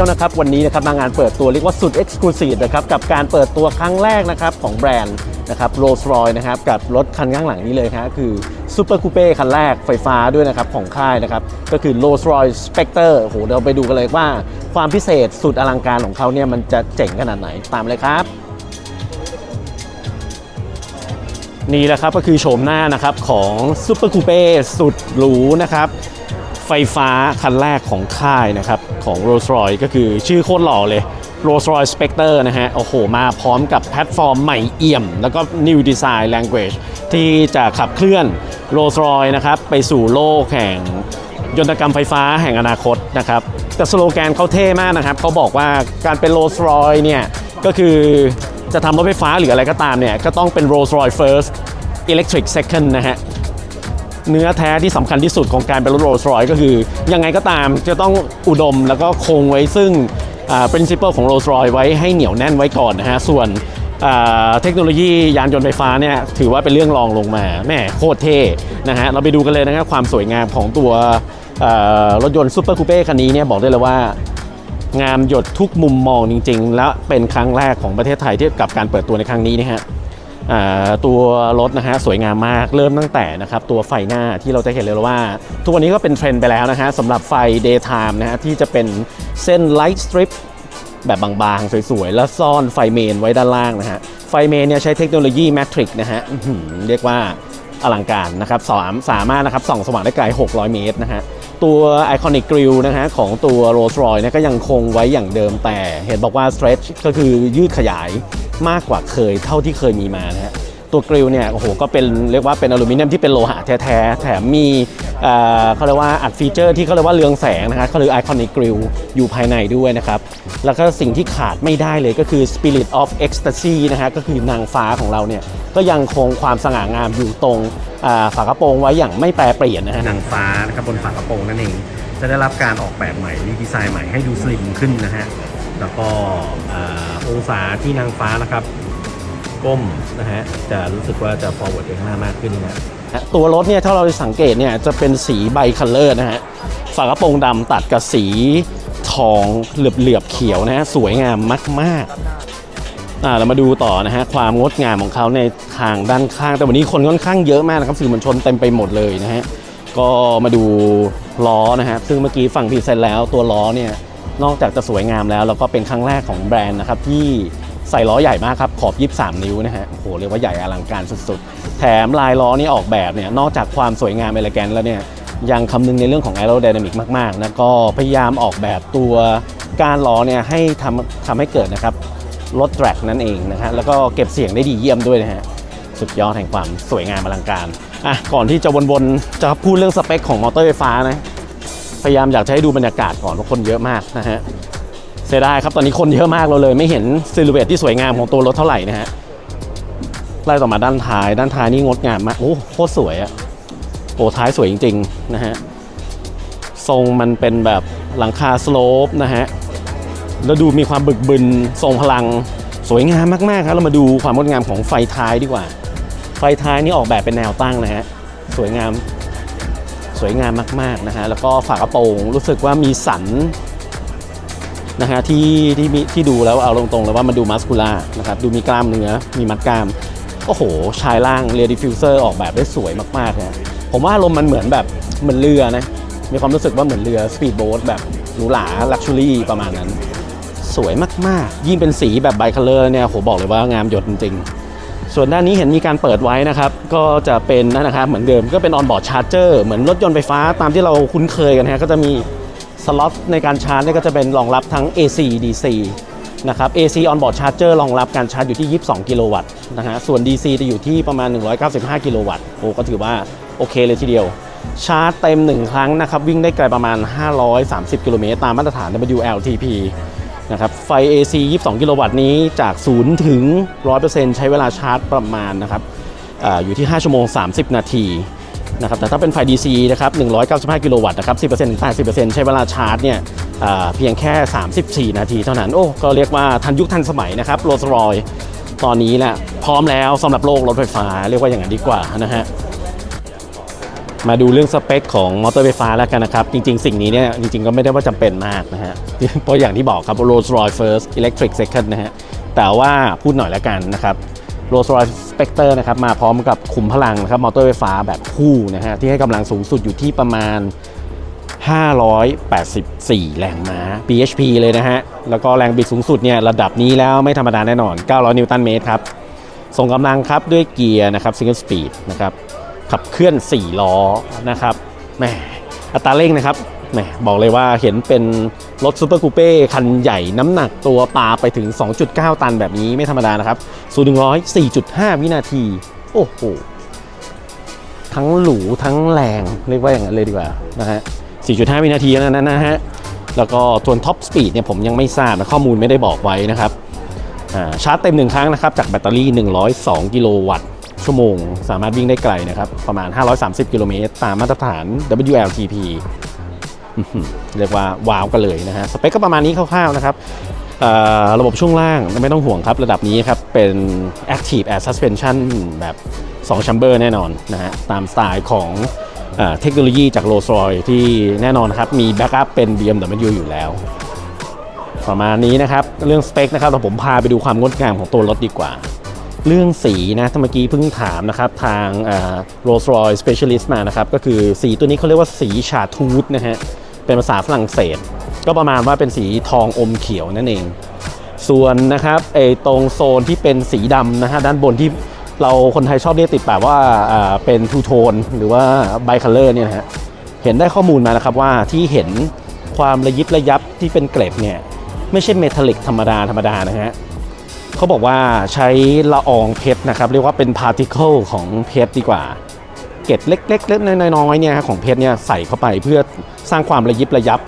นะครับวันนี้นะครับมางานเปิดตัวเรียกว่าสุด Exclusive นะครับกับการเปิดตัวครั้งแรกนะครับของแบรนด์นะครับ Rolls Royce นะครับกับรถคันข้างหลังนี้เลยครับคือ Super Coupe คันแรกไฟฟ้าด้วยนะครับของค่ายนะครับก็คือ Rolls Royce Spectre โอ้โหเดี๋ยวเราไปดูกันเลยว่าความพิเศษสุดอลังการของเขาเนี่ยมันจะเจ๋งขนาดไหนตามเลยครับนี่แหละครับก็คือโฉมหน้านะครับของ Super Coupe สุดหรูนะครับ ไฟฟ้าคันแรกของค่ายนะครับของ Rolls Royce ก็คือชื่อโคตรหล่อเลย Rolls Royce Spectre นะฮะ โอ้โห มาพร้อมกับแพลตฟอร์มใหม่เอี่ยม แล้วก็ New Design Language ที่จะขับเคลื่อน Rolls Royce นะครับ ไปสู่โลกแห่งยนตกรรมไฟฟ้าแห่งอนาคตนะครับ แต่สโลแกนเขาเท่มากนะครับ เขาบอกว่าการเป็น Rolls Royce เนี่ย ก็คือจะทำรถไฟฟ้าหรืออะไรก็ตามเนี่ย ก็ต้องเป็น Rolls Royce First Electric Second นะฮะ เนื้อแท้ที่สำคัญที่สุดของการเป็นรถโรลส์รอยก็คือ ยังไงก็ตามจะต้องอุดมแล้วก็คงไว้ซึ่งอ่า principle ของ Rolls Royce ไว้ให้เหนียวแน่นไว้ก่อนนะฮะ ส่วนอ่าเทคโนโลยียานยนต์ไฟฟ้าเนี่ยถือว่าเป็นเรื่องรองลงมาแม่โคตรเท่นะฮะ เราไปดูกันเลยนะครับความสวยงามของตัวอ่ารถยนต์ซูเปอร์คูเป้คันนี้เนี่ยบอกได้เลยว่างามหยดทุกมุมมองจริง ๆ และเป็นครั้งแรกของประเทศไทยที่กับการเปิดตัวในครั้งนี้นะฮะ ตัวรถนะฮะสวยงามมากเริ่มตั้งแต่นะครับตัวไฟหน้าที่เราจะเห็นเลยว่า ทุกวันนี้ก็เป็นเทรนด์ไปแล้วนะฮะสำหรับไฟ daytime นะฮะที่จะเป็นเส้น light strip แบบบางๆ สวยๆ แล้วซ่อนไฟเมนไว้ด้านล่างนะฮะ ไฟเมนเนี่ยใช้เทคโนโลยี Matrix นะฮะเรียกว่าอลังการนะครับสามสามารถนะครับส่องสว่างได้ไกล 600 เมตรนะฮะ ตัว Iconic Grill นะฮะของตัว Rolls Royce เนี่ยก็ยังคงไว้อย่างเดิมแต่เห็นบอกว่า stretch ก็คือยืดขยาย มากกว่าเคยเท่าที่เคยมีมานะฮะตัวกริลเนี่ยโอ้โหก็เป็นเรียกว่าเป็นอลูมิเนียมที่เป็นโลหะแท้ๆแถมมีเอ่อเขาเรียกว่าอัดฟีเจอร์ที่เขาเรียกว่าเรืองแสงนะครับเขาเรียกไอคอนิกกริลอยู่ภายในด้วยนะครับแล้วก็สิ่งที่ขาดไม่ได้เลยก็คือ Spirit of Ecstasy นะฮะก็คือนางฟ้าของเราเนี่ยก็ยังคงความสง่างามอยู่ตรงฝากระโปรงไว้อย่างไม่แปรเปลี่ยนนะฮะนางฟ้านะครับบนฝากระโปรงนั่นเองจะได้รับการออกแบบใหม่รีดีไซน์ใหม่ให้ดูสลิมขึ้นนะฮะ แล้วก็องศาที่นางฟ้านะครับ ก้มนะฮะจะรู้สึกว่าจะ forward ไปข้างหน้ามากขึ้นนะตัวรถเนี่ยถ้าเราสังเกตเนี่ยจะเป็นสีใบคัลเลอร์นะฮะฝากระโปรงดำตัดกับสีทองเหลือบเหลือบๆเขียวนะฮะสวยงามมากๆอ่าเรามาดูต่อนะฮะความงดงามของเขาในทางด้านข้าง แต่วันนี้คนค่อนข้างเยอะมากนะครับสื่อมวลชนเต็มไปหมดเลยนะฮะก็มาดูล้อนะฮะซึ่งเมื่อกี้ฟังพีเซนแล้วตัวล้อเนี่ย นอกจากจะสวยงามแล้วแล้วก็เป็นครั้งแรกของแบรนด์นะครับที่ใส่ล้อใหญ่มากครับ ขอบ 23 นิ้วนะฮะโอ้โหเรียกว่าใหญ่อลังการสุดๆ แถมลายล้อนี่ออกแบบเนี่ยนอกจากความสวยงามเอลแกนแล้วเนี่ยยังคำนึงในเรื่องของ aerodynamic มากๆแล้วก็พยายามออกแบบตัวกานล้อเนี่ยให้ทำทำให้เกิดนะครับรถแทร็กนั่นเองนะฮะแล้วก็เก็บเสียงได้ดีเยี่ยมด้วยนะฮะสุดยอดแห่งความสวยงามอลังการอะก่อนที่จะวนๆจะพูดเรื่องสเปคของมอเตอร์ไฟฟ้านะ พยายามอยากจะให้ดูบรรยากาศก่อนเพราะคนเยอะมากนะฮะเสียดายครับตอนนี้คนเยอะมากเราเลย ไม่เห็นซิลูเวตที่สวยงามของตัวรถเท่าไหร่นะฮะไล่ต่อมาด้านท้ายด้านท้ายนี่งดงามมากโอ้โคตรสวยอะโอ้ท้ายสวยจริงๆนะฮะทรงมันเป็นแบบหลังคาสโลปนะฮะแล้วดูมีความบึกบึนทรงพลังสวยงามมากๆครับเรามาดูความงดงามของไฟท้ายดีกว่า ไฟท้ายนี่ออกแบบเป็นแนวตั้งนะฮะสวยงาม สวยงามมากๆนะฮะแล้วก็ฝากระโปรงรู้สึกว่ามีสันนะฮะที่ที่มีที่ดูแล้วเอาตรงๆเลยว่ามันดูมัสคูล่านะครับดูมีกล้ามเนื้อมีมัดกล้ามโอ้โหชายล่างเรียดิฟิวเซอร์ออกแบบได้สวยมากๆนะผมว่าอารมณ์มันเหมือนแบบเหมือนเรือนะมีความรู้สึกว่าเหมือนเรือสปีดโบ๊ทแบบหรูหราลักชัวรี่ประมาณนั้น สวยมากๆ ยิ่งเป็นสีแบบไบคัลเลอร์เนี่ยผมบอกเลยว่างามหยดจริงๆ ส่วนด้านนี้เห็นมีการเปิดไว้นะครับ ก็จะเป็นนั่นนะครับเหมือนเดิมก็เป็นออนบอร์ดชาร์จเจอร์เหมือนรถยนต์ไฟฟ้าตามที่เราคุ้นเคยกันนะฮะก็จะมีสล็อตในการชาร์จเนี่ยก็จะเป็นรองรับทั้ง AC DC นะครับ AC onboard charger รองรับการชาร์จอยู่ที่ 22 กิโลวัตต์นะฮะ ส่วน DC จะอยู่ที่ประมาณ 195 กิโลวัตต์ โอ้ ก็ถือว่าโอเคเลยทีเดียว ชาร์จเต็ม 1 ครั้งนะครับ วิ่งได้ไกลประมาณ 530 กิโลเมตรตามมาตรฐาน WLTP นะครับไฟ AC 22 กิโลวัตต์นี้จาก 0 ถึง 100%ใช้เวลาชาร์จประมาณนะครับออยู่ที่ 5 ชั่วโมง 30 นาทีนะครับแต่ถ้าเป็นไฟ DC นะครับ 195 กิโลวัตต์นะครับ 10%ถึง 80%ใช้เวลาชาร์จเนี่ยเพียงแค่ 34 นาทีเท่านั้น โอ้ ก็เรียกว่าทันยุคทันสมัยนะครับโรลส์รอยตอนนี้แหละพร้อมแล้วสำหรับโลกรถไฟฟ้าเรียกว่าอย่างนั้นดีกว่านะฮะ มาดูเรื่องสเปคของมอเตอร์ไฟฟ้าแล้วกันนะครับ จริง ๆ สิ่งนี้เนี่ยจริง ๆ ก็ไม่ได้ว่าจำเป็นมากนะฮะ เพราะอย่างที่บอกครับ Rolls Royce First Electric Second นะฮะ แต่ว่าพูดหน่อยแล้วกันนะครับ Rolls Royce Spectre นะครับมาพร้อมกับขุมพลังนะครับมอเตอร์ไฟฟ้าแบบคู่นะฮะ ที่ให้กำลังสูงสุดอยู่ที่ประมาณ 584 แรงม้า bhp เลยนะฮะ แล้วก็แรงบิดสูงสุดเนี่ยระดับนี้แล้วไม่ธรรมดาแน่นอน 900 นิวตันเมตรครับส่งกำลังครับด้วยเกียร์นะครับ single speed นะครับ ขับเคลื่อน 4 ล้อนะครับแหมอัตราเร่งนะครับแหมบอกเลยว่าเห็นเป็นรถซูเปอร์คูเป้คันใหญ่น้ำหนักตัวปาไปถึง 2.9 ตันแบบนี้ไม่ธรรมดานะครับสูน100 4.5 วินาที โอ้โห ทั้งหรูทั้งแรง เรียกว่าอย่างนั้นเลยดีกว่านะฮะ 4.5 วินาทีนั้นนะฮะ แล้วก็ตัวท็อปสปีดเนี่ยผมยังไม่ทราบนะข้อมูลไม่ได้บอกไว้นะครับ ชาร์จเต็มหนึ่งครั้งนะครับ จากแบตเตอรี่ 102 กิโลวัตต์ ชั่วโมง สามารถวิ่งได้ไกลนะครับ ประมาณ 530 กิโลเมตรตามมาตรฐาน WLTP เรียกว่าว้าวกันเลยนะฮะ สเปคก็ประมาณนี้คร่าวๆนะครับระบบช่วงล่างไม่ต้องห่วงครับ ระดับนี้ครับเป็น Active Air Suspension แบบ 2 Chamber แน่นอนนะฮะ ตามสไตล์ของเทคโนโลยีจาก Rolls-Royce ที่แน่นอนครับ มีแบ็กอัพเป็น BMW อยู่แล้ว ประมาณนี้นะครับ เรื่องสเปคนะครับเราผมพาไปดูความงดงามของตัวรถดีกว่า เรื่องสีนะถ้าเมื่อกี้เพิ่งถามนะครับ ทางโรลส์รอยสเปเชียลิสต์มานะครับ ก็คือสีตัวนี้เขาเรียกว่าสีชาทูธนะฮะ เป็นภาษาฝรั่งเศส ก็ประมาณว่าเป็นสีทองอมเขียวนั่นเอง ส่วนนะครับไอ้ตรงโซนที่เป็นสีดำนะฮะ ด้านบนที่เราคนไทยชอบเรียกติดปากว่าอ่าเป็นทูโทนหรือว่าไบคัลเลอร์เนี่ยนะฮะ เห็นได้ข้อมูลมานะครับว่าที่เห็นความระยิบระยับที่เป็นเกล็ดเนี่ยไม่ใช่เมทัลลิกธรรมดาธรรมดานะฮะ เขาบอกว่าใช้ละอองเพชรนะครับเรียกว่าเป็นพาร์ติเคิลของเพชรดีกว่า เกล็ดเล็กๆเล็กๆน้อยๆเนี่ยของเพชรเนี่ยใส่เข้าไปเพื่อสร้างความระยิบระยับ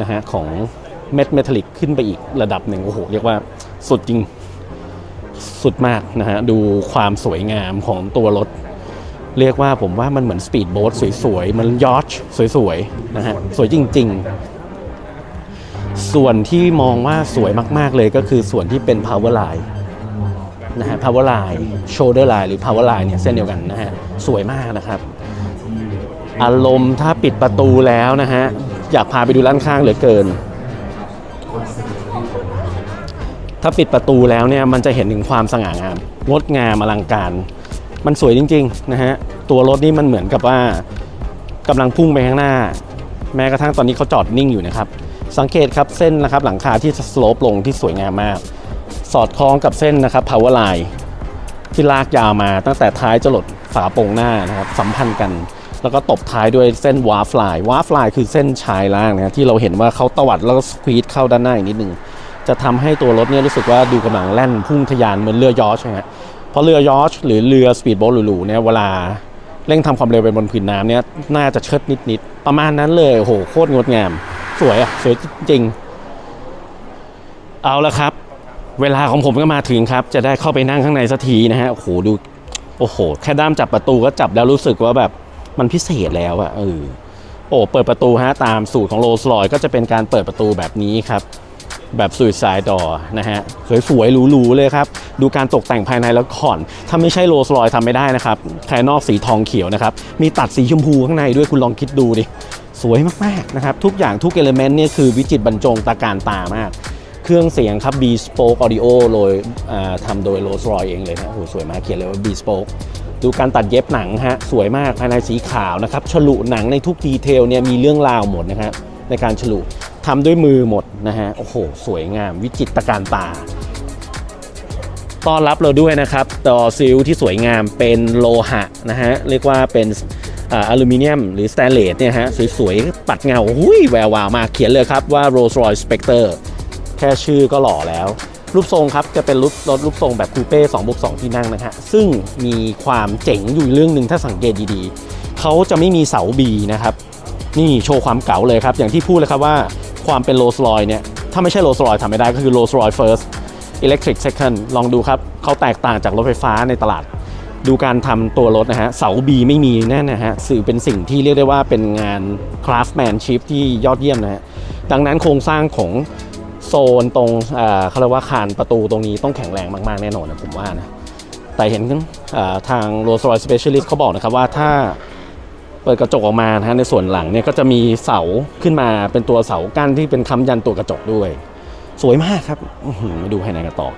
นะฮะของเม็ดเมทัลลิกขึ้นไปอีกระดับหนึ่งโอ้โหเรียกว่าสุดจริงสุดมากนะฮะดูความสวยงามของตัวรถ เรียกว่าผมว่ามันเหมือนสปีดโบ๊ทสวยๆ มันยอชสวยๆ นะฮะ สวยจริง ๆ ส่วนที่มองว่าสวยมาก ๆ เลยก็คือส่วนที่เป็น power line นะฮะ power line shoulder line หรือ power line เนี่ยเส้นเดียวกันนะฮะ สวยมากนะครับ อารมณ์ถ้าปิดประตูแล้วนะฮะ อยากพาไปดูด้านข้างเหลือเกิน ถ้าปิดประตูแล้วเนี่ยมันจะเห็นถึงความสง่างามงดงามอลังการ มันสวยจริง ๆ นะฮะ ตัวรถนี่มันเหมือนกับว่ากำลังพุ่งไปข้างหน้า แม้กระทั่งตอนนี้เขาจอดนิ่งอยู่นะครับ สังเกตครับเส้นนะครับหลังคาที่สโลปลงที่สวยงามมาก สอดคล้องกับเส้นนะครับ power line ที่ลากยาวมาตั้งแต่ท้ายจรดฝาโปร่งหน้านะครับสัมพันธ์กัน แล้วก็ตบท้ายด้วยเส้นวาร์ฟลายวาร์ฟลายคือเส้นชายล่างนะที่เราเห็นว่าเขาตวัดแล้วก็สควีดเข้าด้านหน้าอีกนิดนึงจะทำให้ตัวรถเนี่ยรู้สึกว่าดูกำลังแล่นพุ่งทะยานเหมือนเรือยอชนะฮะเพราะเรือยอชหรือเรือสปีดโบ๊ทหรูๆเนี่ยเวลาเร่งทำความเร็วไปบนผืนน้ำเนี่ยน่าจะเชิดนิดๆประมาณนั้นเลยโหโคตรงดงาม สวยอะ สวยจริงๆ เอาละครับ เวลาของผมก็มาถึงครับ จะได้เข้าไปนั่งข้างในสักทีนะฮะ โอ้โห ดู โอ้โห แค่ด้ามจับประตูก็จับแล้วรู้สึกว่าแบบมันพิเศษแล้วอะเออ โอ้ เปิดประตูฮะ ตามสูตรของโรลส์รอยก็จะเป็นการเปิดประตูแบบนี้ครับแบบสุดสายดอนะฮะ สวยๆหรูๆเลยครับ ดูการตกแต่งภายในแล้วก่อน ถ้าไม่ใช่โรลส์รอยทำไม่ได้นะครับภายนอกสีทองเขียวนะครับ มีตัดสีชมพูข้างในด้วยคุณลองคิดดูดิ สวยมากๆนะครับ ทุกอย่างทุกเอลเมนต์เนี่ยคือวิจิตบรรจงตาการตามาก เครื่องเสียงครับ Bespoke Audio โดยทำโดย Rolls Royce เองเลยนะโอ้โหสวยมากเขียนเลยว่า Bespoke ดูการตัดเย็บหนังฮะสวยมากภายในสีขาวนะครับฉลุหนังในทุกดีเทลเนี่ยมีเรื่องราวหมดนะฮะในการฉลุทำด้วยมือหมดนะฮะโอ้โห สวยงาม วิจิตรตการตาต้อนรับเราด้วยนะครับต่อซิลที่สวยงามเป็นโลหะนะฮะเรียกว่าเป็น อลูมิเนียมหรือสแตนเลสเนี่ยฮะสวยๆ ปัดเงาหุ้ยแวววาวมาเขียนเลยครับว่า Rolls Royce Spectre แค่ชื่อก็หล่อแล้ว รูปทรงครับจะเป็นรูปรถรูปทรงแบบคูเป้2บวก2ที่นั่งนะฮะซึ่งมีความเจ๋งอยู่เรื่องหนึ่งถ้าสังเกตดีๆ เขาจะไม่มีเสาบีนะครับนี่โชว์ความเก๋าเลยครับ อย่างที่พูดเลยครับว่าความเป็นโรลส์รอยเนี่ยถ้าไม่ใช่โรลส์รอยทำไม่ได้ก็คือโรลส์รอย First Electric Second ลองดูครับเขาแตกต่างจากรถไฟฟ้าในตลาด ดูการทำตัวรถนะฮะ เสาบีไม่มีแน่นะฮะ สื่อเป็นสิ่งที่เรียกได้ว่าเป็นงาน craftsmanship ที่ยอดเยี่ยมนะฮะ ดังนั้นโครงสร้างของโซนตรงเอ่อเขาเรียกว่าคานประตูตรงนี้ต้องแข็งแรงมาก ๆ แน่นอนนะผมว่านะ แต่เห็นทาง Rolls Royce Specialist เขาบอกนะครับว่าถ้าเปิดกระจกออกมานะฮะในส่วนหลังเนี่ยก็จะมีเสาขึ้นมาเป็นตัวเสากั้นที่เป็นค้ำยันตัวกระจกด้วย สวยมากครับมาดูภายในกันต่อ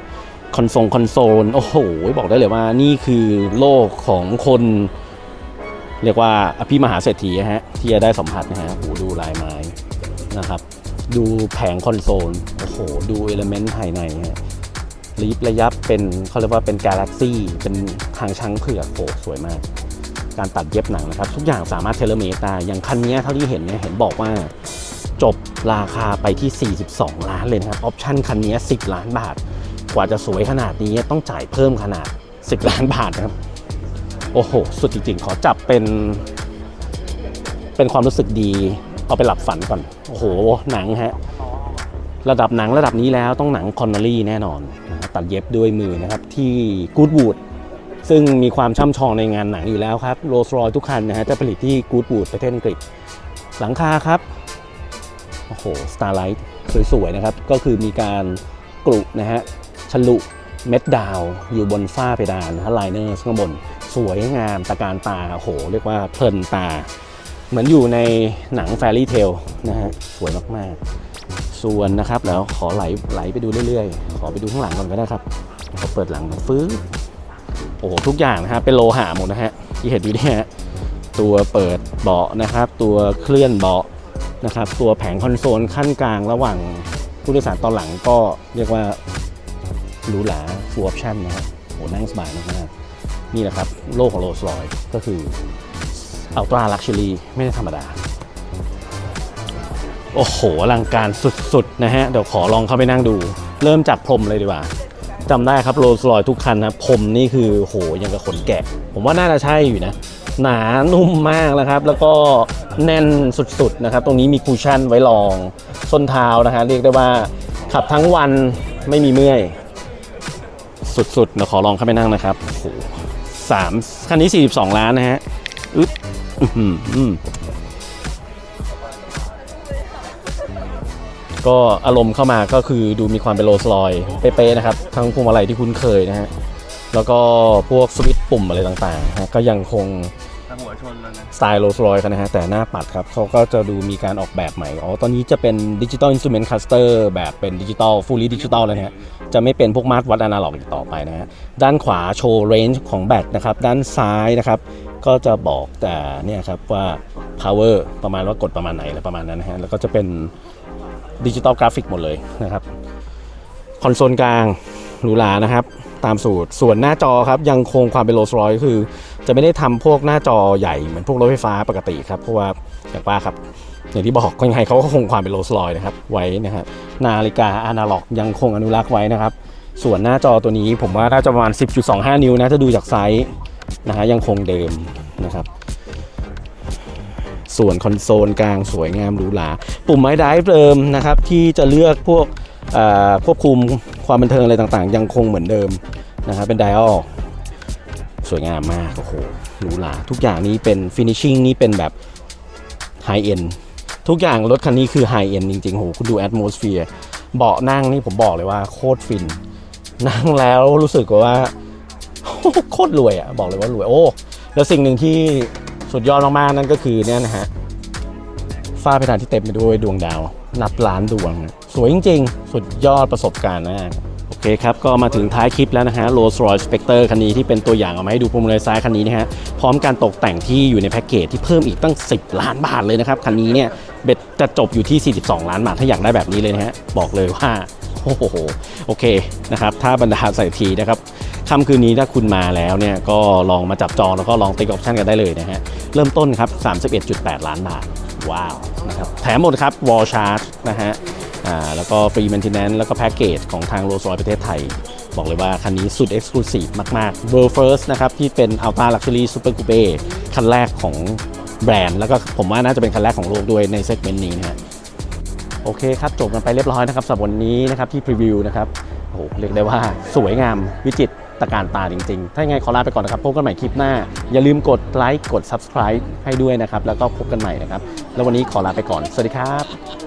คอนโซลคอนโซลโอ้โห บอกได้เลยว่านี่คือโลกของคน เรียกว่าอภิมหาเศรษฐีฮะที่จะได้สัมผัสนะฮะโอ้โหดูลายไม้นะครับ ดูแผงคอนโซลโอ้โห ดูเอลเมนต์ภายในฮะรีบระยับเป็นเขาเรียกว่าเป็นกาแล็กซี่เป็นทางช้างเผือกโอ้โหสวยมาก การตัดเย็บหนังนะครับ ทุกอย่างสามารถเทเลเมตได้อย่างคันนี้เท่าที่เห็นเนี่ยเห็นบอกว่าจบราคาไปที่ 42 ล้านเลยนะครับ ออปชั่นคันนี้ 10 ล้านบาท กว่าจะสวยขนาดนี้ต้องจ่ายเพิ่มขนาด 10 ล้านบาทนะครับ โอ้โห สุดจริงๆ ขอจับเป็น เป็นความรู้สึกดี เอาไปหลับฝันก่อน โอ้โห หนังฮะ ระดับหนังระดับนี้แล้วต้องหนังคอนเนอรี่แน่นอน ตัดเย็บด้วยมือนะครับ ที่กูดวูดซึ่งมีความช่ำชองในงานหนังอยู่แล้วครับโรลส์รอยทุกคันนะฮะจะผลิตที่กูดวูดประเทศอังกฤษ หลังคาครับ โอ้โหสตาร์ไลท์สวยๆนะครับ ก็คือมีการกรุนะฮะ ฉลุเม็ดดาวอยู่บนฝ้าเพดานนะไลเนอร์ข้างบน สวยงามตะการตาโห เรียกว่าเพลินตา เหมือนอยู่ในหนังแฟรี่เทลนะฮะ สวยมากๆ ส่วนนะครับแล้วขอไหลไหลไปดูเรื่อยๆ ขอไปดูข้างหลังก่อนก็ได้ครับเขาเปิดหลังฟื้นโอ้โห ทุกอย่างนะฮะ เป็นโลหะหมดนะฮะ ที่เห็นอยู่เนี่ยฮะตัวเปิดเบาะนะครับ ตัวเคลื่อนเบาะนะครับ ตัวแผงคอนโซลขั้นกลางระหว่างผู้โดยสารตอนหลังก็เรียกว่า หรูหราฟูลออปชั่นนะครับโหนั่งสบายมากๆนี่แหละครับ โลกของโรลส์รอยก็คืออัลตร้าลักชัวรี่ไม่ได้ธรรมดา โอ้โหอลังการสุด ๆ นะฮะ เดี๋ยวขอลองเข้าไปนั่งดู เริ่มจากพรมเลยดีกว่าจำได้ครับโรลส์รอยทุกคันนะพรมนี่คือโหยังกับขนแกะ ผมว่าน่าจะใช่อยู่นะ หนานุ่มมากนะครับ แล้วก็แน่นสุด ๆ นะครับ ตรงนี้มีคูชั่นไว้รองส้นเท้านะฮะเรียกได้ว่าขับทั้งวันไม่มีเมื่อย สุดๆเราขอลองเข้าไปนั่งนะครับโอ้โหสามคันนี้ 42 ล้านนะฮะอึ๊บอื้อหือก็อารมณ์เข้ามาก็คือดูมีความเป็นโรลส์รอยเป๊ะๆนะครับ ทั้งพวงมาลัยที่คุ้นเคยนะฮะ แล้วก็พวกสวิตช์ปุ่มอะไรต่างๆนะฮะก็ยังคง ชนแล้วนะสไตล์โรลส์รอยกันนะฮะแต่หน้าปัดครับเขาก็จะดูมีการออกแบบใหม่อ๋อตอนนี้จะเป็นดิจิตอลอินสตูเมนต์คัสเตอร์แบบเป็นดิจิตอลฟูล l ีดิจิตอลแล้วนะฮะจะไม่เป็นพวกมาตรวัดอนาล็อกอีกต่อไปนะฮะด้านขวาโชว์เรนจ์ของแบตนะครับด้านซ้ายนะครับก็จะบอกแต่เนี่ยครับว่า power ประมาณว่ากดประมาณไหนอะไรประมาณนั้นนะฮะแล้วก็จะเป็นดิจิตอลกราฟิกหมดเลยนะครับคอนโซลกลางหรูหรานะครับตามสูตรส่วนหน้าจอครับยังคงความเป็นโรลส์รอยคือ จะไม่ได้ทำพวกหน้าจอใหญ่เหมือนพวกรถไฟฟ้าปกติครับเพราะว่าอย่างว่าครับอย่างที่บอกก็ยังไงเขาก็คงความเป็นโรลส์รอยนะครับไว้นะครับนาฬิกาอนาล็อกยังคงอนุรักษ์ไว้นะครับ ส่วนหน้าจอตัวนี้ผมว่าน่าจะประมาณ 10.25 นิ้วนะถ้าดูจากไซส์นะฮะยังคงเดิมนะครับส่วนคอนโซลกลางสวยงามหรูหราปุ่มไม้ได้เดิมนะครับที่จะเลือกพวกควบคุมความบันเทิงอะไรต่างๆ ยังคงเหมือนเดิมนะครับเป็นไดอัล สวยงามมาก โอ้โหหรูหราทุกอย่างนี้เป็นฟินิชชิ่งนี่เป็นแบบไฮเอ็นทุกอย่างรถคันนี้คือไฮเอ็นจริงๆโหคุณดูแอ m โมสเฟียร์เบาะนั่งนี่ผมบอกเลยว่าโคตรฟิน นั่งแล้วรู้สึกว่าโคตรรวยอะบอกเลยว่ารวยโอ้แล้วสิ่งหนึ่งที่สุดยอดมากๆนั่นก็คือเนี่ยนะฮะฝ้าเพดานที่เต็มไปด้วยดวงดาว นับล้านดวง สวยจริง ๆ สุดยอดประสบการณ์มาก คครับก็มาถึงท้ายคลิปแล้วนะฮะ Rolls Royce Spectre คันนี้ที่เป็นตัวอย่างเอามาให้ดูพวงมาลัยซ้ายคันนี้นะฮะ พร้อมการตกแต่งที่อยู่ในแพ็กเกจที่เพิ่มอีกตั้ง 10 ล้านบาทเลยนะครับ คันนี้เนี่ยเบ็ดจะจบอยู่ที่ 42 ล้านบาท ถ้าอยากได้แบบนี้เลยนะฮะ บอกเลยว่า โอ้โห โอเคนะครับ ถ้าบรรดาใส่ทีนะครับค่ำคืนนี้ถ้าคุณมาแล้วเนี่ยก็ลองมาจับจองแล้วก็ลองติ๊กออปชั่นกันได้เลยนะฮะเริ่มต้นครับ 31.8 ล้านบาทว้าวนะครับแถมหมดครับวอลชาร์จนะฮะ อ่าแล้วก็ฟรี m ม i เ t น n น n แล้วก็แพ็กเกจของทางโรลส์รอยประเทศไทย บอกเลยว่าคันนี้สุด Exclusive มาก ๆ World First นะครับ ที่เป็น Ultra Luxury Super Coupe คันแรกของแบรนด์ แล้วก็ผมว่าน่าจะเป็นคันแรกของโลกด้วยในเซกเมนต์นี้นะฮะโอเคครับ จบกันไปเรียบร้อยนะครับสำหรับวันนี้นะครับที่พรีวิวนะครับโอ้โหเรียกได้ว่าสวยงามวิจิตรตะการตาจริง ๆ ถ้ายังไงขอลาไปก่อนนะครับ พบกันใหม่คลิปหน้า อย่าลืมกดไลค์กด Subscribe ให้ด้วยนะครับ แล้วก็พบกันใหม่นะครับ แล้ววันนี้ขอลาไปก่อน สวัสดีครับ